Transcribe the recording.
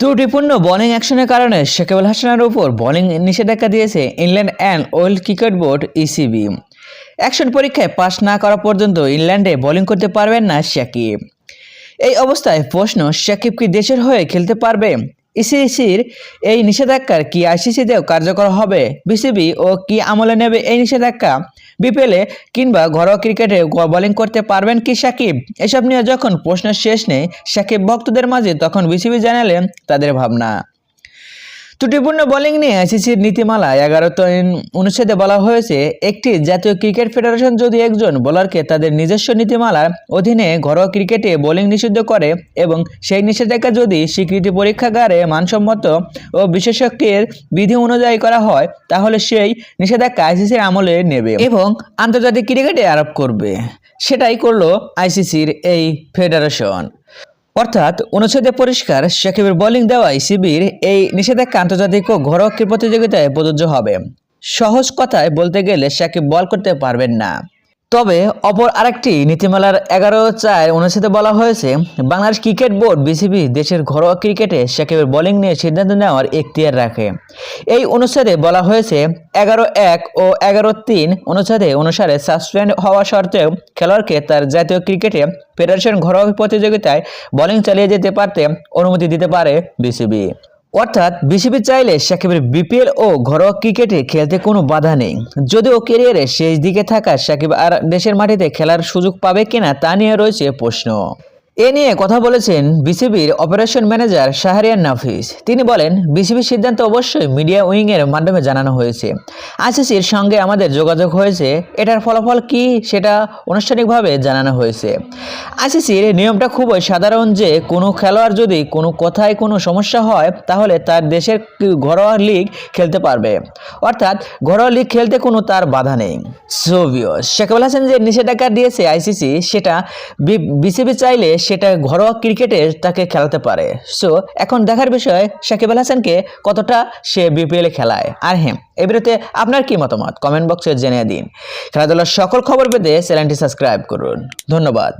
ত্রুটিপূর্ণ বোলিং অ্যাকশনের কারণে শেকেবুল হাসানের উপর বোলিং নিষেধাজ্ঞা দিয়েছে England and world cricket board ECB action পরীক্ষায় পাশ না করা পর্যন্ত ইংল্যান্ডে বোলিং করতে পারবেন না শাকিব। এই অবস্থায় প্রশ্ন, শাকিব কি দেশের হয়ে খেলতে পারবে? ইসিসির এই নিষেধাজ্ঞার কি আইসিসিতেও কার্যকর হবে? বিসিবি ও কি আমলে নেবে এই নিষেধাজ্ঞা? বিপিএলে কিংবা ঘরোয়া ক্রিকেটে বোলিং করতে পারবেন কি সাকিব? এসব নিয়ে যখন প্রশ্ন শেষ নেই, সাকিব ভক্তদের মাঝে তখন বিসিবি জানালেন তাদের ভাবনা। ত্রুটিপূর্ণ বোলিং নিয়ে আইসিসির নীতিমালা। এগারোত অনুচ্ছেদে বলা হয়েছে, একটি জাতীয় ক্রিকেট ফেডারেশন যদি একজন বোলারকে তাদের নিজস্ব নীতিমালার অধীনে ঘরোয়া ক্রিকেটে বোলিং নিষিদ্ধ করে এবং সেই নিষেধাজ্ঞা যদি স্বীকৃতি পরীক্ষাগারে মানসম্মত ও বিশেষজ্ঞের বিধি অনুযায়ী করা হয়, তাহলে সেই নিষেধাজ্ঞা আইসিসির আমলে নেবে এবং আন্তর্জাতিক ক্রিকেটে আরোপ করবে। সেটাই করল আইসিসির এই ফেডারেশন। অর্থাৎ অনুচ্ছেদে পরিষ্কার সাকিবের বোলিং দেওয়ায় শিবির এই নিষেধাজ্ঞা আন্তর্জাতিক ও ঘরোয়া প্রতিযোগিতায় প্রযোজ্য হবে। সহজ কথায় বলতে গেলে সাকিব বল করতে পারবেন না। তবে অপর আরেকটি নীতিমালার এগারো চার অনুচ্ছেদে বলা হয়েছে, বাংলাদেশ ক্রিকেট বোর্ড বিসিবি দেশের ঘরোয়া ক্রিকেটে সাকিবের বোলিং নিয়ে সিদ্ধান্ত নেওয়ার এখতিয়ার রাখে। এই অনুচ্ছেদে বলা হয়েছে, এগারো এক ও এগারো তিন অনুচ্ছেদে অনুসারে সাসপেন্ড হওয়া সত্ত্বেও খেলোয়াড়কে তার জাতীয় ক্রিকেটে ফেডারেশন ঘরোয়া প্রতিযোগিতায় বোলিং চালিয়ে যেতে পারতে অনুমতি দিতে পারে বিসিবি। অর্থাৎ বিসিবি চাইলে সাকিবের বিপিএল ও ঘরোয়া ক্রিকেটে খেলতে কোনো বাধা নেই। যদিও কেরিয়ারে শেষ দিকে থাকা সাকিব আর দেশের মাটিতে খেলার সুযোগ পাবে কিনা তা নিয়ে রয়েছে প্রশ্ন। এ নিয়ে কথা বলেছেন বিসিবির অপারেশন ম্যানেজার শাহরিয়ার নাফিস। তিনি বলেন বিসিবির সিদ্ধান্ত অবশ্যই মিডিয়া উইংয়ের মাধ্যমে জানানো হয়েছে। আইসিসির সঙ্গে আমাদের যোগাযোগ হয়েছে, এটার ফলাফল কি সেটা আনুষ্ঠানিকভাবে জানানো হয়েছে। আইসিসির নিয়মটা খুবই সাধারণ যে, কোনো খেলোয়াড় যদি কোনো কথায় কোনো সমস্যা হয়, তাহলে তার দেশের ঘরোয়া লিগ খেলতে পারবে। অর্থাৎ ঘরোয়া লিগ খেলতে কোনো তার বাধা নেই। সোভিও শেখাবুল হাসান যে নিষেধাজ্ঞা দিয়েছে আইসিসি, সেটা বিসিবি চাইলে সেটা ঘরোয়া ক্রিকেটে তাকে খেলাতে পারে। সো এখন দেখার বিষয়, সাকিব আল হাসানকে কতটা সে বিপিএলে খেলায়? আর হ্যাঁ এ বিরুদ্ধে আপনার কি মতামত? কমেন্ট বক্সে জেনে দিন। খেলাধুলার সকল খবর পেতে চ্যানেলটি সাবস্ক্রাইব করুন। ধন্যবাদ।